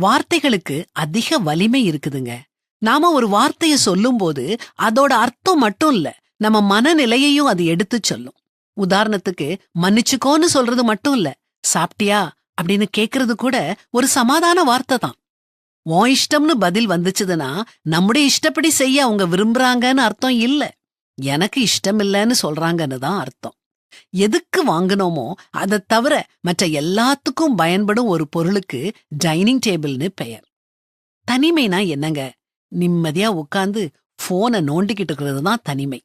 வார்த்தைகளுக்கு அதிக வலிமை இருக்குதுங்க. நாம ஒரு வார்த்தைய சொல்லும்போது அதோட அர்த்தம் மட்டும் இல்ல நம்ம மனநிலையையும் அது எடுத்துச் சொல்லும். உதாரணத்துக்கு மன்னிச்சுக்கோன்னு சொல்றது மட்டும் இல்ல சாப்பிட்டியா? அப்படின்னு கேக்குறது கூட ஒரு சமாதான வார்த்தை தான். உன் இஷ்டம்னு பதில் வந்துச்சுதுன்னா நம்முடைய இஷ்டப்படி செய்ய அவங்க விரும்புறாங்கன்னு அர்த்தம் இல்ல. எனக்கு இஷ்டம் இல்லைன்னு சொல்றாங்கன்னு தான் அர்த்தம். எதுக்கு வாங்கினோமோ அதை தவிர மற்ற எல்லாத்துக்கும் பயன்படும் ஒரு பொருளுக்கு டைனிங் டேபிள்னு பெயர். தனிமைனா என்னங்க? நிம்மதியா உட்கார்ந்து போனை நோண்டிக்கிட்டு இருக்கிறது தான் தனிமை.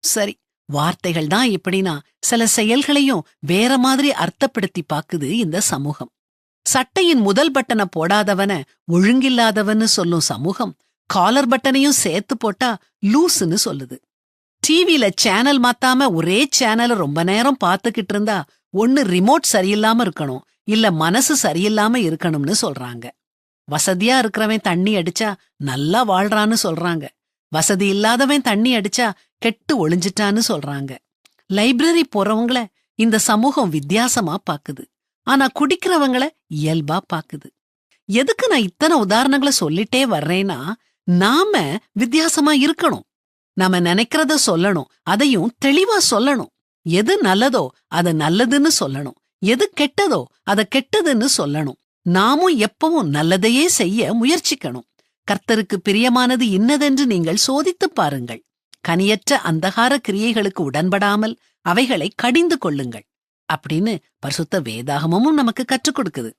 சரி வார்த்தைகள் தான் எப்படின்னா சில செயல்களையும் வேற மாதிரி அர்த்தப்படுத்தி பாக்குது இந்த சமூகம். சட்டையின் முதல் பட்டனை போடாதவன ஒழுங்கில்லாதவன்னு சொல்லும் சமூகம் காலர் பட்டனையும் சேர்த்து போட்டா லூசுன்னு சொல்லுது. டிவில சேனல் மாத்தாம ஒரே சேனலை ரொம்ப நேரம் பார்த்துக்கிட்டு இருந்தா ஒன்னு ரிமோட் சரியில்லாம இருக்கணும் இல்ல மனசு சரியில்லாம இருக்கணும்னு சொல்றாங்க. வசதியா இருக்கிறவன் தண்ணி அடிச்சா நல்லா வாழ்றான்னு சொல்றாங்க. வசதி இல்லாதவன் தண்ணி அடிச்சா கெட்டு ஒளிஞ்சிட்டான்னு சொல்றாங்க. லைப்ரரி போறவங்கள இந்த சமூகம் வித்தியாசமா பாக்குது. ஆனா குடிக்கிறவங்கள இயல்பா பாக்குது. எதுக்கு நான் இத்தனை உதாரணங்களை சொல்லிட்டே வர்றேன்னா நாம வித்தியாசமா இருக்கணும். நாம நினைக்கிறத சொல்லணும். அதையும் தெளிவா சொல்லணும். எது நல்லதோ அத நல்லதுன்னு சொல்லணும். எது கெட்டதோ அத கெட்டதுன்னு சொல்லணும். நாமும் எப்பவும் நல்லதையே செய்ய முயற்சிக்கணும். கர்த்தருக்கு பிரியமானது இன்னதென்று நீங்கள் சோதித்துப் பாருங்கள். கனியற்ற அந்தகார கிரியைகளுக்கு உடன்படாமல் அவைகளை கடிந்து கொள்ளுங்கள். அப்படின்னு பரிசுத்த வேதாகமும் நமக்கு கற்றுக் கொடுக்குது.